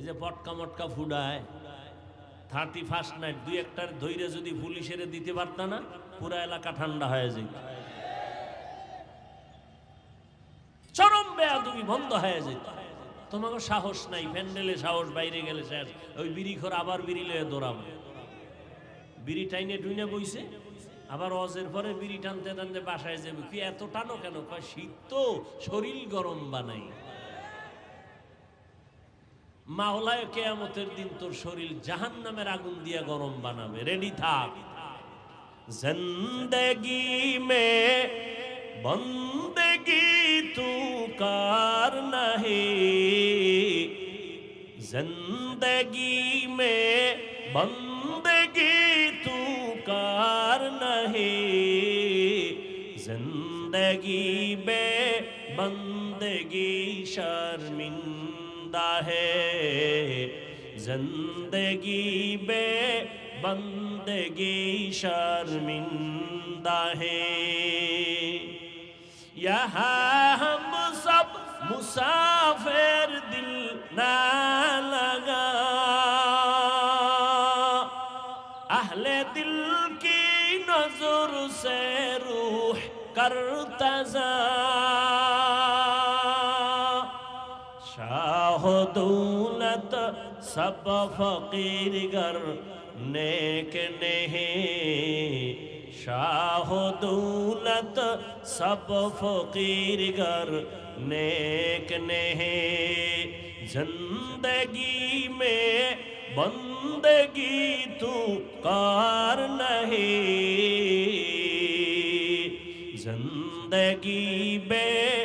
এই যে পটকা মটকা ফুডায় থার্টি ফার্স্ট নাইট দুই একটার ধৈর্য যদি পুলিশের দিতে পারত না, পুরা এলাকা ঠান্ডা হয়ে যেত। চরম বেয়াদুমি বন্ধ হয়ে যেত। তোমাকে সাহস নাই, প্যান্ডেলে সাহস বাইরে গেলে শেষ ওই বিড়ি খোর আবার বিড়ি লয়ে দৌড়াবো। বিড়ি টাইনে টুইনে বইছে, আবার অজের পরে বিড়ি টানতে টানতে বাসায় যাবে। কি এত টানো কেন? শীত তো শরীর গরম বানাই মাওলায় কেয়ামতের দিন তোর শরীর জাহান নামের আগুন দিয়ে গরম বানাবে। রেডি থাক। জিন্দগি মে বন্দগি তু কার নাহি। জিন্দগি মে বন্দগি তু কার নাহি। জিন্দগি বে বন্দগি শর্মিন্দা زندہ ہے۔ زندگی بے بندگی شرمندہ ہے۔ یہاں ہم سب مسافر دل نہ لگا۔ اہل دل کی نظر سے روح کر تزا دولت سب فقیر گر، نیک نہیں۔ شاہ دولت، سب فقیر گر، نیک نہیں۔ زندگی میں بندگی تو کار نہیں۔ زندگی بے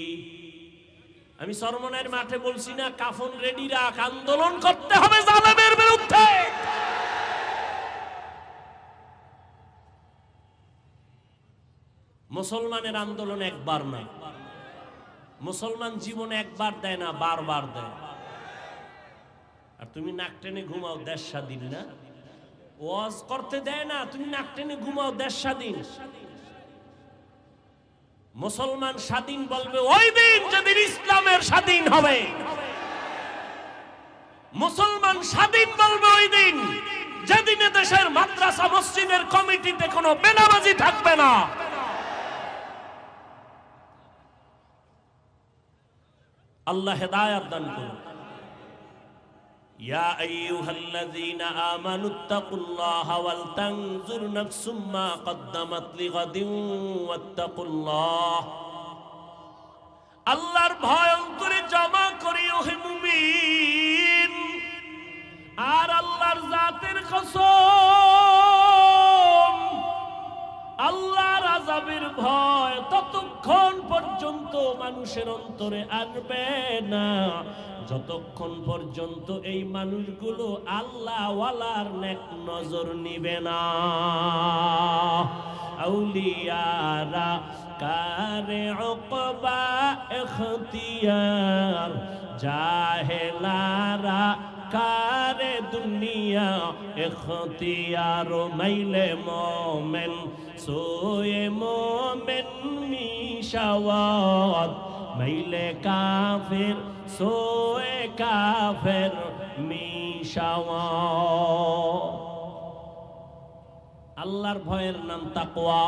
আমি সরমনের মাঠে বলছি না, কাফন রেডি রাখ, আন্দোলন করতে হবে জালেমের বিরুদ্ধে। মুসলমানের আন্দোলন একবার না। মুসলমান জীবনে একবার দেয় না, বারবার দেয়। আর তুমি নাক টেনে ঘুমাও দেশ স্বাধীন না? ওয়াজ করতে দেয় না, তুমি নাক টেনে ঘুমাও দেশ স্বাধীন। মুসলমান স্বাধীন বলবে, ওই দিন যেদিন ইসলামের স্বাধীন হবে। মুসলমান স্বাধীন বলবে, ওই দিন যেদিনে দেশের মাদ্রাসা, মসজিদের কমিটিতে কোনো বেনাবাজি থাকবে না। আল্লাহ হেদায়াত দান করুন। يا أيها الذين آمنوا اتقوا الله ولتنظر نفس ما قدمت لغد واتقوا الله আল্লাহর ভয় অন্তরে জমা করি ওহে মুমিন আর আল্লাহর জাতের কসম আল্লাহর আজাবের ভয় ততক্ষণ পর্যন্ত মানুষের অন্তরে আসবে না যতক্ষণ পর্যন্ত এই মানুষগুলো আল্লাহ ওয়ালার নেক নজর নিবে না। আউলিয়ারা কারে অকবা এখতিয়ার, জাহেলারা কারে দুনিয়া এখতিয়ার মাইলে মোমেন, সোয়ে মোমেন মিশাওয়াত, মাইলে কাফের সোয়ে কাফের মিশাওয়াত আল্লাহর ভয়ের নাম তাকওয়া।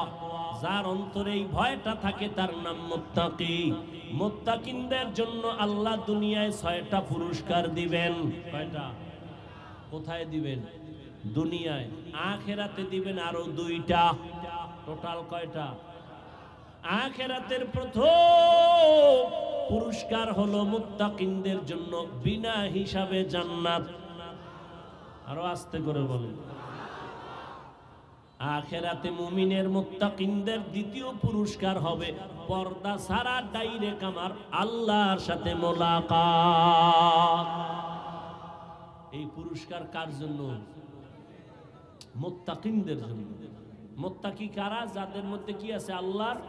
যার অন্তরে এই ভয়টা থাকে তার নাম মুত্তাকি। মুত্তাকিনদের জন্য আল্লাহ দুনিয়ায় ছয়টা পুরস্কার দিবেন। কয়টা? কোথায় দিবেন? দুনিয়ায়। আখেরাতে দিবেন আরও দুইটা। টোটাল কয়টা? আখেরাতের প্রথম পুরস্কার হলো মুত্তাকিনদের জন্য বিনা হিসাবে জান্নাত। আরও আস্তে করে বলেন। আখেরাতে মুমিনের মুত্তাকিনদের দ্বিতীয় পুরস্কার হবে পর্দা সারা ডাইরেক্ট আমার আল্লাহর সাথে মোলাকাত। এই পুরস্কার কার জন্য? মোত্তাকিনদের জন্য। মোত্তাকি কারা? যাদের মধ্যে কি আছে? আল্লাহর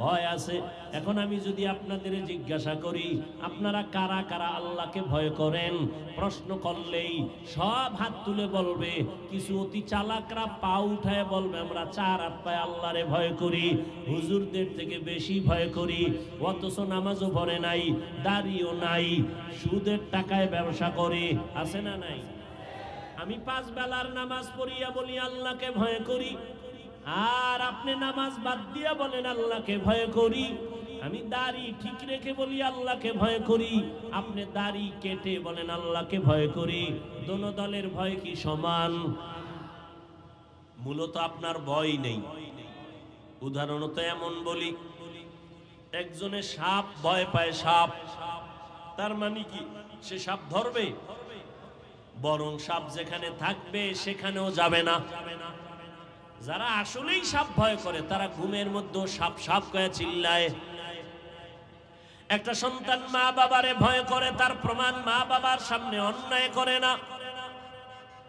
ভয় আছে। এখন আমি যদি আপনাদের জিজ্ঞাসা করি, আপনারা কারা কারা আল্লাহকে ভয় করেন? প্রশ্ন করলেই সব হাত তুলে বলবে, কিছু অতি চালাকরা পা উঠায় বলবে, আমরা চার হাত পায়ে আল্লাহরে ভয় করি, হুজুরদের থেকে বেশি ভয় করি, অথচ নামাজও পড়ে নাই, দাড়িও নাই, সুদের টাকায় ব্যবসা করে, আছে না নাই? আমি পাঁচ বেলার নামাজ পড়িয়া বলি, আল্লাহকে ভয় করি। আর আপনি নামাজ বাদ দিয়া বলেন, আল্লাহকে ভয় করি। আমি দাড়ি ঠিক রেখে বলি, আল্লাহকে ভয় করি। আপনি দাড়ি কেটে বলেন, আল্লাহকে ভয় করি। দোনো দলের ভয় কি সমান? মূলত আপনার ভয় নেই। উদাহরণত এমন বলি, একজনে সাপ ভয় পায়, সাপ। তার মানে কি? সে সাপ ধরবে? বরং সাপ যেখানে থাকবে, সেখানেও যাবে না। যারা আসলেই সাপ ভয় করে, তারা ঘুমের মধ্যে সাপ সাপ গায়ে চিল্লায়। একটা সন্তান মা বাবারে ভয় করে, তার প্রমাণ মা বাবার সামনে অন্যায় করে না।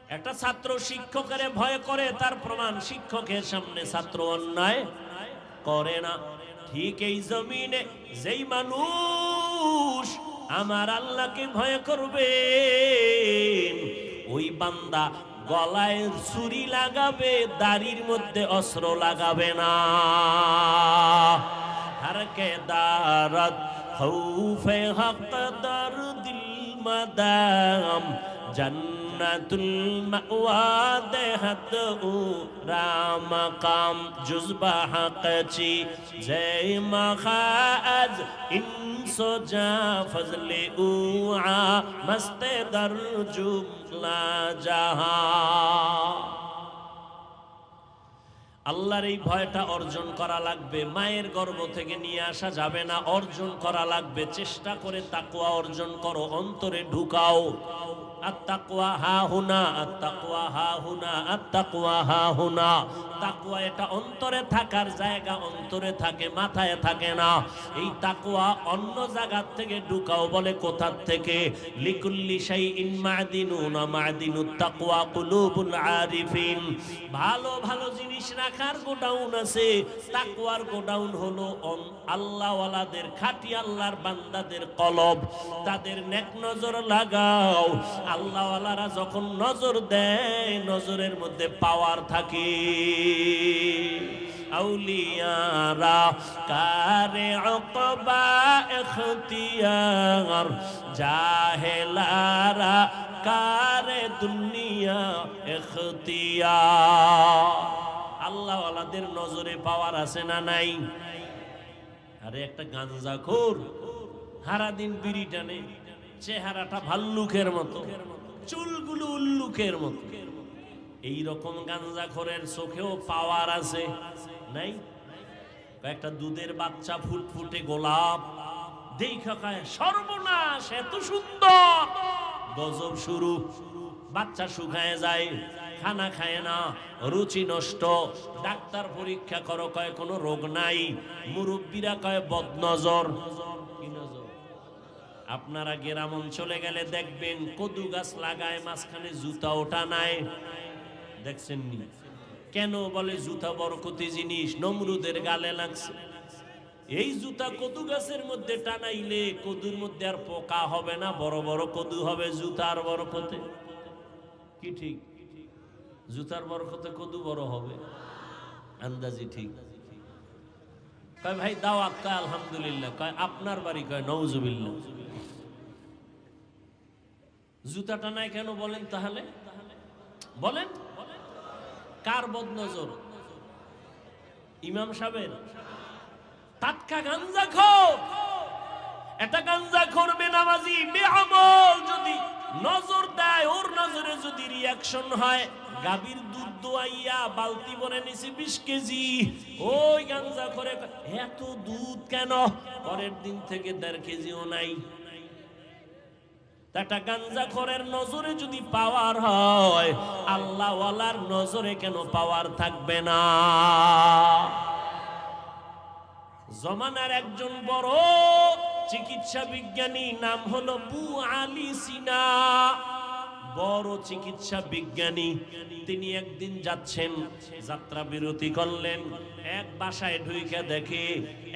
একটা ছাত্র শিক্ষকের ভয় করে, তার প্রমাণ শিক্ষকের সামনে ছাত্র অন্যায় করে না। ঠিক এই জমিনে যেই মানুষ আমার আল্লাহকে ভয় করবে ওই বান্দা গলায় ছুরি লাগাবে দাড়ির মধ্যে অস্ত্র লাগাবে না। হারকে দারত হক দর দিল মদাম জন্নতুল মাওয়া দেহত ও রাম কাম জুজবা হকচি জয় মখাজ ইনসো যা ফজলে উআ মস্তে দর জুমলা জাহা। আল্লাহর এই ভয়টা অর্জন করা লাগবে, মায়ের গর্ভ থেকে নিয়ে আসা যাবে না, অর্জন করা লাগবে। চেষ্টা করে তাকুয়া অর্জন করো, অন্তরে ঢুকাও। আত্তাকুয়া হা হুনা আত্তাকুয়া হা হুনা আত্তাকুয়া হা হুনা। তাকুয়া এটা অন্তরে থাকার জায়গা, অন্তরে থাকে, মাথায় থাকে না। এই তাকুয়া অন্য জায়গার থেকে ঢুকাও বলে কোথার থেকে? লিকুল্লি শাইইন মাদিনুন, মাদিনুত তাকওয়া কুলুবুল আরিফিন। ভালো ভালো জিনিস রাখার গোডাউন আছে। তাকওয়ার গোডাউন হলো আল্লাহওয়ালাদের খাঁটি আল্লাহর বান্দাদের কলব। তাদের নেক নজর লাগাও। আল্লাহওয়ালারা যখন নজর দেয়, নজরের মধ্যে পাওয়ার থাকে। আউলিয়ারা, কারে অকবা এখতিয়ার, জাহেলারা, কারে দুনিয়া এখতিয়ার। আল্লাহ নজরে পাওয়ার আছে না নাই? আরে একটা গাঞ্জা খোর সারাদিন বিড়ি টানে। চেহারাটা ভাল্লুকের মতো, চুলগুলো উল্লুকের মতো। এই রকম গাঞ্জা খোরের চোখেও পাওয়ার আছে, নাই? একটা দুধের বাচ্চা ফুটফুটে গোলাপ সর্বনাশ, এত সুন্দর। গজব শুরু, বাচ্চা শুকায় যায়, খানা খায় না, রুচি নষ্ট। ডাক্তার পরীক্ষা করো, কয় কোনো রোগ নাই, মুরব্বীরা কয় বদনজর। আপনারা গ্রাম অঞ্চলে গেলে দেখবেন কদু গাছ লাগায়, মাঝখানে জুতা ওঠা নাই। দেখছেন নি কেন বলে জুতা বরকতি জিনিস? নমরুদের গালে লাগছে। এই জুতা কদু গাছের মধ্যে টানাইলে কদুর মধ্যে আর পোকা হবে না, বড় বড় কদু হবে জুতার বরকতে। কি ঠিক? জুতার বরকতে কদু বড় হবে? আন্দাজি ঠিক। কয়, ভাই দাওয়াত কয় আলহামদুলিল্লাহ। কয়, আপনার বাড়ি কয় নৌজুবিল্লাহ জুতাটা নাই কেন বলেন তাহলে? বলেন? কার বদনজর? ইমাম সাহেবের? টাটকা গাঞ্জা খোর! এটা গাঞ্জা করবে নামাজি বেআমল যদি নজর দেয়, ওর নজরে যদি রিয়াকশন হয়, গাভীর দুধ দোয়াইয়া বালতি ভরে নিছি বিশ কেজি। ওই গাঞ্জা করে এত দুধ কেন? পরের দিন থেকে দেড় কেজিও নাই। একটা গাঞ্জা খরের নজরে যদি পাওয়ার হয়, আল্লাহওয়ালার নজরে কেন পাওয়ার থাকবে না? জমানার একজন বড় চিকিৎসা বিজ্ঞানী নাম হলো বু আলী সিনা। বড় চিকিৎসা বিজ্ঞানী। তিনি একদিন যাচ্ছেন, যাত্রা বিরতি করলেন। এক বাসায় ঢুইকা দেখে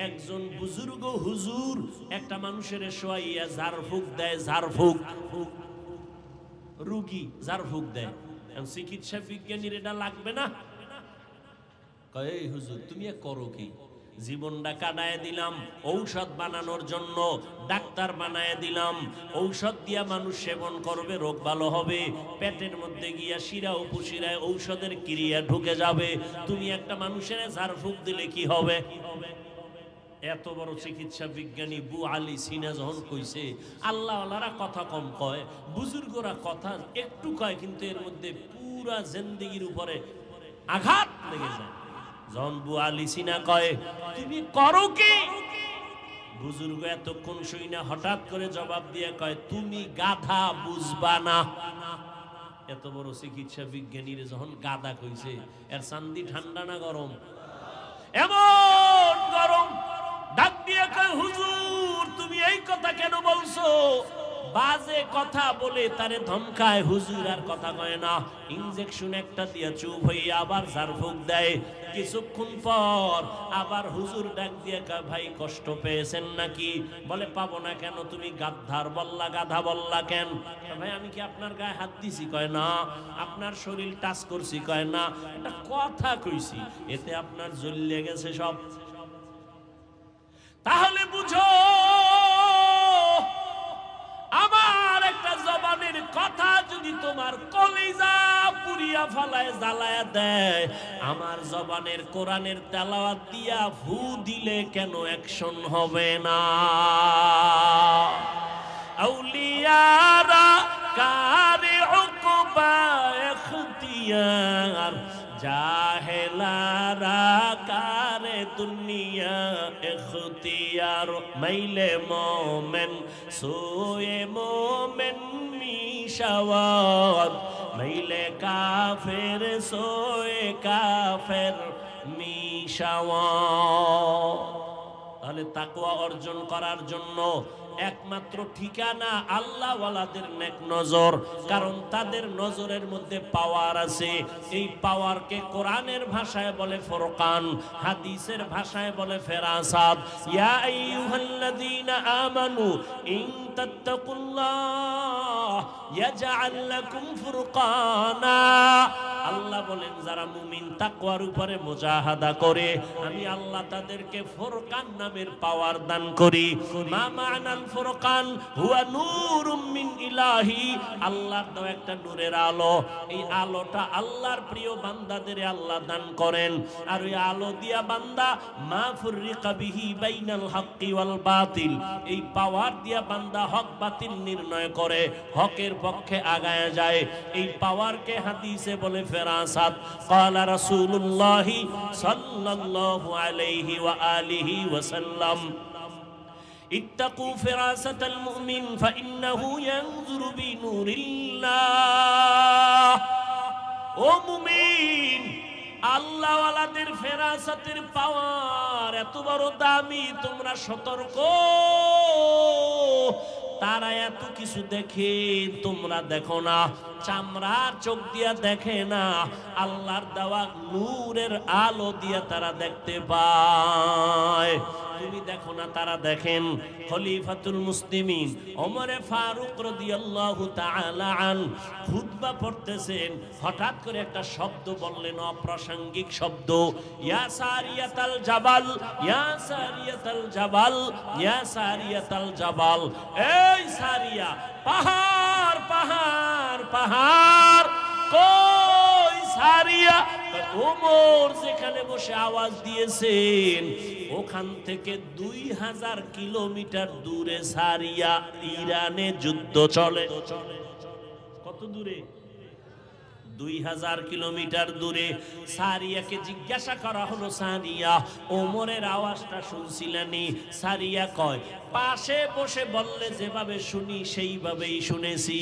একজন বুজুর্গ হুজুর একটা মানুষের শোয়াইয়া ঝাড়ফুক দেয়, ঝাড়ফুক। রুগী ঝাড়ফুক দেয়। চিকিৎসা বিজ্ঞানীর এটা লাগবে না? কয় হুজুর, তুমি করো কি? জীবনটা কাটায় দিলাম, ঔষধ বানানোর জন্য ডাক্তার বানায় দিলাম। ঔষধ দিয়া মানুষ সেবন করবে, রোগ ভালো হবে। পেটের মধ্যে গিয়া শিরা উপশিরায় ঔষধের ক্রিয়া ঢুকে যাবে। তুমি একটা মানুষের ঝাড়ফুঁক দিলে কি হবে? এত বড় চিকিৎসা বিজ্ঞানী বু আলী সিনা যখন কইছে আল্লাহ আল্লাহরা কথা কম কয়, বুজুর্গরা কথা একটু কয়, কিন্তু এর মধ্যে পুরা জিন্দিগির উপরে আঘাত লেগে যায়। যখন বু আলী সিনা কয়, তুমি করো কি? বুজুর্গ এতক্ষণ শুই না, হঠাৎ করে জবাব দিয়ে কয়, তুমি গাধা বুঝবা না। এত বড় চিকিৎসা বিজ্ঞানীর যখন গাধা কইছে, এর চান্দি ঠান্ডা না গরম? এমন গরম। ডাক দিয়ে কয়, হুজুর, তুমি এই কথা কেন বলছো? বাজে কথা বলে তারে ধমকায়, হুজুর আর কথা কয় না। ইনজেকশন একটা দিয়ে চুপ হয়ে আবার ঝাড়ফুঁক দেয়। কিছুক্ষণ পর আবার হুজুর ডাক দিয়ে ভাই, কষ্ট পেয়েছেন নাকি? বলে, পাবো না কেন, তুমি গাদ্ধার বললা, গাধা বললা কেন? ভাই, আমি কি আপনার গায়ে হাত দিছি? কয়, না, আপনার শরীর টাচ করছি। কয়, না। এটা কথা কইছি, এতে আপনার জ্বলিয়ে গেছে সব। পুরিয়া ফালায় জ্বালায় দেয়। আমার জবানের কোরআনের তেলাওয়াত দিয়া ফু দিলে কেন অ্যাকশন হবে না? আউলিয়ারা কারে উকবা এখতিয়ার, জাহেলারা কারে দুনিয়া এখতিয়ার। মাইলে মোমেন, সোয়ে মোমেন মিশাওয়াত মাইলে কাফের সোয়ে কাফের মিশাওয়া। তাহলে তাকুয়া অর্জন করার জন্য একমাত্র ঠিকানা আল্লাহ ওয়ালাদের নেক নজর, কারণ তাদের নজরের মধ্যে পাওয়ার আছে। এই পাওয়ারকে কোরআনের ভাষায় বলে ফরকান, হাদিসের ভাষায় বলে ফেরাসাদ। ইয়া আইয়ুহাল্লাযীনা আমানু, ইন তাত্তাকুল্লাহ, ইয়াজআল লাকুম ফুরকানা। আল্লাহ বলেন, যারা মুমিন তাকওয়ার উপরে মুজাহাদা করে, আমি আল্লাহ তাদেরকে ফুরকান নামের পাওয়ার দান করি। মা মানাল ফোরকান, হুয়া মিন ইলাহি। আল্লাহর দাও একটা নূরের আলো। এই আলোটা আল্লাহর প্রিয় বান্দাদের আল্লাহ দান করেন। আর ওই আলো দিয়া বান্দা, মা ফুররিকা বিহি বাইনাল হাক্কি ওয়াল বাতিল। এই পাওয়ার দিয়া বান্দা হক বাতিল নির্ণয় করে, হকের পক্ষে আগায় যায়। এই পাওয়ারকে হাদিসে বলে ফেরাসাত ক্বালা রাসূলুল্লাহি সাল্লাল্লাহু আলাইহি ওয়া আলিহি اتقوا فراسة المؤمن فإنه ينظر بنور الله ও মুমিন আল্লাহওয়ালাদের ফেরাসাতের পাওয়ার এত বড় দামি তোমরা সতর্ক তারা এত কিছু দেখে তোমরা দেখো না চামড়ার চোখ দিয়া দেখে না আল্লাহর দেওয়া নূরের আলো দিয়া তারা দেখতে পায় তুমি দেখো না, তারা দেখেন। খলিফাতুল মুসলিমিন ওমরে ফারুক রাদিয়াল্লাহু তাআলা আন খুতবা পড়তেছেন। হঠাৎ করে একটা শব্দ বললেন, অপ্রাসঙ্গিক শব্দ। ইয়া সারিয়াতাল জাবাল, ইয়া সারিয়াতাল জাবাল, ইয়া সারিয়াতাল জাবাল। এই সারিয়া, পাহাড় পাহাড় পাহাড়। কই সারিয়া? ওমর যেখানে বসে আওয়াজ দিয়েছেন, ওখান থেকে দুই হাজার কিলোমিটার দূরে সারিয়া ইরানে যুদ্ধ চলে। কত দূরে? দুই হাজার কিলোমিটার দূরে। সারিয়াকে জিজ্ঞাসা করা হলো, সারিয়া, ওমরের আওয়াজটা শুনছিলেনি? সারিয়া কয়, পাশে বসে বললে যেভাবে শুনি, সেইভাবেই শুনেছি।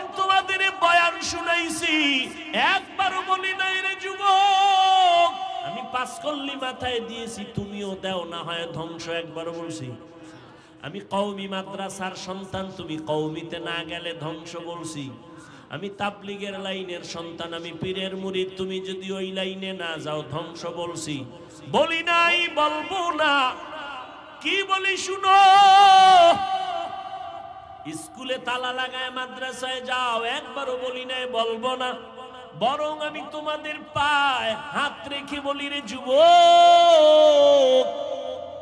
শুনাইছি, একবারও বলি নাই রে যুবক। আমি পাঁচ কল্লি মাথায় দিয়েছি, তুমিও দেও, না হয় ধ্বংস একবার বলছি। আমি কৌমি মাদ্রাসার সন্তান, তুমি কৌমিতে না গেলে ধ্বংস বলছি। আমি তাবলিগের লাইনের সন্তান, আমি পীরের মুরিদ, তুমি যদি ওই লাইনে না যাও, ধ্বংস বলছি। বলি নাই, বলব না। কি বলি শুনো? স্কুলে তালা লাগায় মাদ্রাসায় যাও, একবারও বলি নাই, বলব না। বরং আমি তোমাদের পায় হাত রেখে বলি রে যুব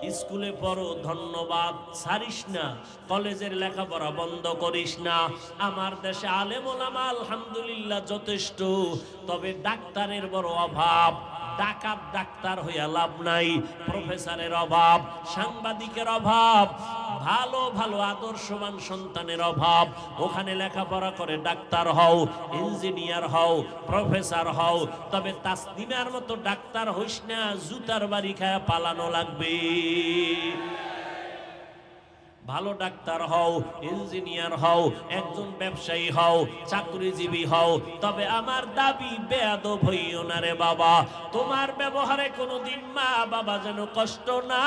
স্কুলে পড়ো, ধন্যবাদ। ছাড়িস না, কলেজের লেখাপড়া বন্ধ করিস না। আমার দেশে আলেম ওলামা আলহামদুলিল্লাহ, যথেষ্ট। তবে ডাক্তারের বড় অভাব। ডাকাত ডাক্তার হইয়া লাভ নাই। প্রফেসরের অভাব, সাংবাদিকের অভাব, ভালো ভালো আদর্শবান সন্তানের অভাব। ওখানে লেখাপড়া করে ডাক্তার হও, ইঞ্জিনিয়ার হও, প্রফেসর হও, তবে তাসনিমার মতো ডাক্তার হইস না, জুতার বাড়ি খায় পালানো লাগবে। ভালো ডাক্তার হও, ইঞ্জিনিয়ার হও, একজন ব্যবসায়ী হও, চাকরিজীবী হও, তবে আমার দাবি বেয়াদব হইও না রে বাবা। তোমার ব্যবহারে কোনোদিন মা বাবা যেন কষ্ট না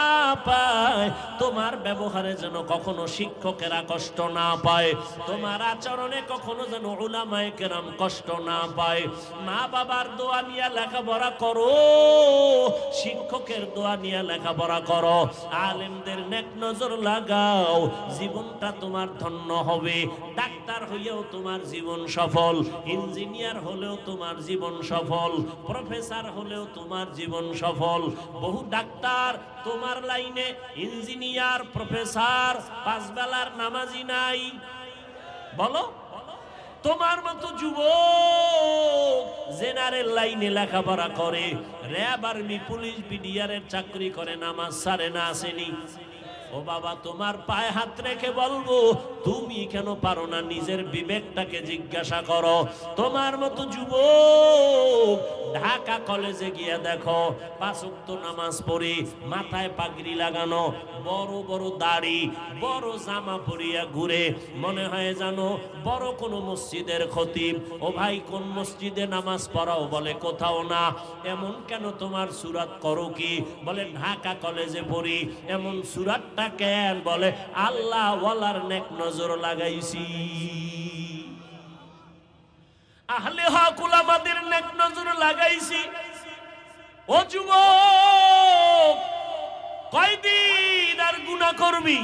পায়, তোমার ব্যবহারে যেন কখনো শিক্ষকেরা কষ্ট না পায়, তোমার আচরণে কখনো যেন ওলামায়ে কেরাম কষ্ট না পায়। মা বাবার দোয়া নিয়ে লেখাপড়া করো, শিক্ষকের দোয়া নিয়ে লেখাপড়া করো, আলেমদের নেক নজর লাগাও জীবনটা তোমার ধন্য হবে। ডাক্তার হইয়াও তোমার জীবন সফল, ইঞ্জিনিয়ার হলেও তোমার জীবন সফল, প্রফেসর হলেও তোমার জীবন সফল। বহু ডাক্তার তোমার লাইনে, ইঞ্জিনিয়ার, প্রফেসর পাঁচ বেলার নামাজি নাই। বলো? তোমার মতো যুবক জেনারেল লাইনে লেখাপড়া করে, র্যাব আর্মি, পুলিশ বিডিআরের চাকরি করে, নামাজ সারে না আসেনি। ও বাবা, তোমার পায়ে হাত রেখে বলব, তুমি কেন পারো না নিজের বিবেকটাকে জিজ্ঞাসা করো? তোমার মতো যুবক, ঢাকা কলেজে গিয়ে দেখো, পাঁচ নামাজ পড়ে মাথায় পাগড়ি লাগানো, বড় বড় দাড়ি, বড় জামা পরিয়া ঘুরে, মনে হয় জানো, বড় কোনো মসজিদের খতিব, ও ভাই কোন মসজিদে নামাজ পড়াও বলে কোথাও না, এমন কেন তোমার সুরাত করো কি? বলে, ঢাকা কলেজে পড়ি, এমন সুরাতটা কেন বলে, আল্লাহ নেক নজর লাগাইছি। আহলে নেক নজর লাগাইছি। ও কয়দিন আর গুনাহ করবি?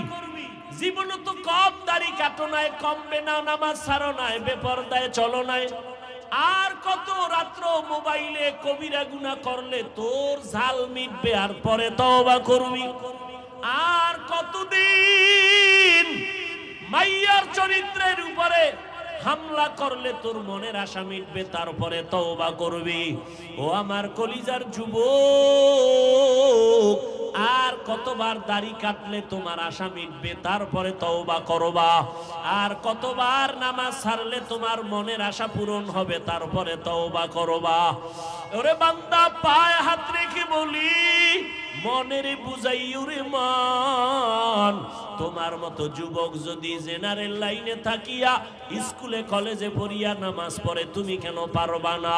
জীবন তো কম দাড়ি কাটো নাই, কমবে না, নামাজ ছাড়ো নাই, বেপরদায় চলো নাই। আর কত রাত্র মোবাইলে কবিরা গুনাহ করলে তোর ঝাল মিটবে, আর পরে তওবা করবি। আর কতদিন মাইয়ার চরিত্রের উপরে হামলা করলে তোর মনের আশা মিটবে, তারপরে তওবা করবি। ও আমার কলিজার যুবক, আর কতবার দাড়ি কাটলে তোমার আশা মিটবে, তারপরে তওবা করবা। আর কতবার নামাজ ছাড়লে তোমার মনের আশা পূরণ হবে, তারপরে তওবা করবা। ওরে বান্দা, পায় হাত রেখে বলি, মনের বুঝাইও রে মান। তোমার মতো যুবক যদি জেনারেল লাইনে থাকিয়া স্কুলে, কলেজে পড়িয়া নামাজ পড়ে, তুমি কেন পারবা না?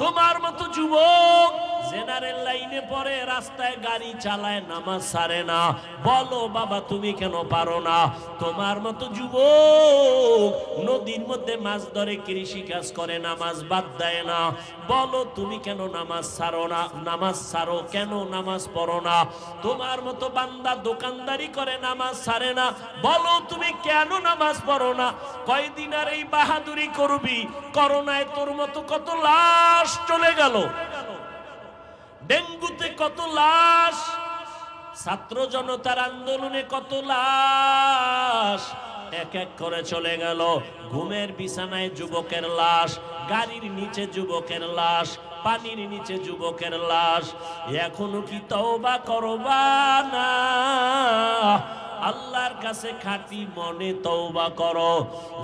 তোমার মতো যুবক জেনারেল লাইনে পরে রাস্তায় গাড়ি চালায়, নামাজ সারে না। বলো, বাবা, তুমি কেন পারো না? তোমার মতো যুবক নদীর মধ্যে মাছ ধরে কৃষি কাজ করে, নামাজ বাদ দেয় না। বলো, তুমি কেন নামাজ ছাড়ো না? নামাজ ছাড়ো কেন? নামাজ পড়ো না। তোমার মতো বান্দা দোকানদারি করে, নামাজ সারে না। বলো, তুমি কেন নামাজ পড়ো না? কয়দিন আর এই বাহাদুরি করবি? করোনায় তোর মতো কত লাশ চলে গেল। ডেঙ্গুতে কত লাশ, ছাত্র জনতার আন্দোলনে কত লাশ, এক এক করে চলে গেল। ঘুমের বিছানায় যুবকের লাশ, গাড়ির নিচে যুবকের লাশ, পানির নিচে যুবকের লাশ। এখনও কি তওবা করবা না? আল্লাহর কাছে খাঁটি মনে তওবা করো।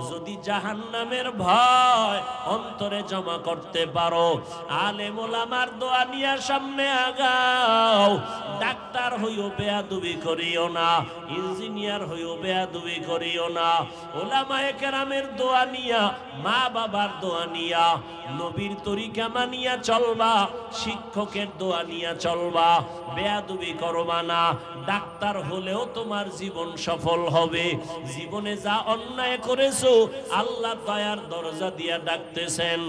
যদি জাহান্নামের ভয় অন্তরে জমা করতে পারো, আলেম ওলামার দোয়া নিয়ে সামনে আগাও। ডাক্তার হইও বেয়াদুবি করিও না, ইঞ্জিনিয়ার হইও বেয়াদুবি করিও না। ওলামায়ে কেরামের দোয়া নিয়া মা বাবার দোয়া নিয়া, নবীর তরিকা মানিয়া চলবা, শিক্ষকের দোয়া নিয়া চলবা। বেয়াদুবি করবা না, ডাক্তার হলেও তোমার জীবন সফল হবে। জীবনে যা অন্যায় করেছ, আল্লাহ দয়ার দরজা দিয়া ডাকতেছেন।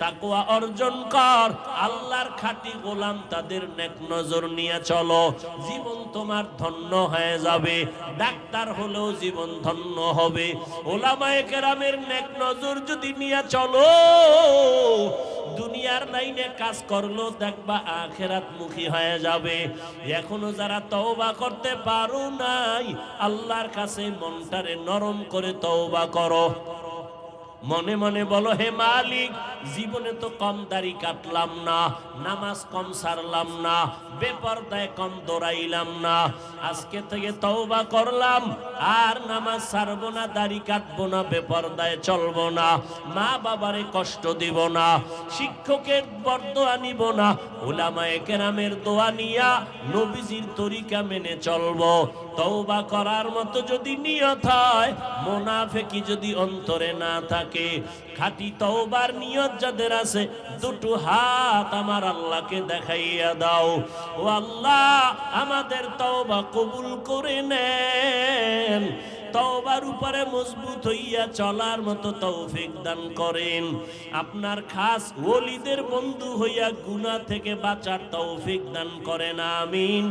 তাকুয়া অর্জন কর, আল্লাহর খাঁটি গোলাম তাদের নেক নজর নিয়ে চলো। জীবন তোমার ধন্য হয়ে যাবে, ডাক্তার হলেও জীবন ধন্য হবে। ওলামায়ে কেরামের নেক নজর যদি নিয়ে চলো, দুনিয়ার লাইনে কাজ করল, দেখবা আখেরাত মুখী হয়ে যাবে। এখনও যারা তওবা করতে পারো নাই আল্লাহর কাছে মনটারে নরম করে তওবা করো। মনে মনে বলো, হে মালিক, জীবনে তো কম দাড়ি কাটলাম না, নামাজ কম সারলাম না, বেপরদায় কম দৌড়াইলাম না। আজকে থেকে তওবা করলাম, আর নামাজ সারবো না, দাড়ি কাটবো না, বেপরদায় চলবো না, মা বাবারে কষ্ট দিব না, শিক্ষকের বরদোয়া নিব না ওলামায়ে কেরামের দোয়া নিয়া নবীজির তরিকা মেনে চলবো। তওবা করার মতো যদি নিয়ত হয়, মোনাফেকি যদি অন্তরে না থাকে খাঁটি তওবার নিয়ত যাদের আছে, দুটো হাত আমার আল্লাহকে দেখাইয়া দাও। ও আল্লাহ, আমাদের তওবা কবুল করে নেন। তওবার উপরে মজবুত হইয়া চলার মতো তৌফিক দান করেন। আপনার খাস ওলিদের বন্ধু হইয়া গুনাহ থেকে বাঁচার তৌফিক দান করেন, আমিন।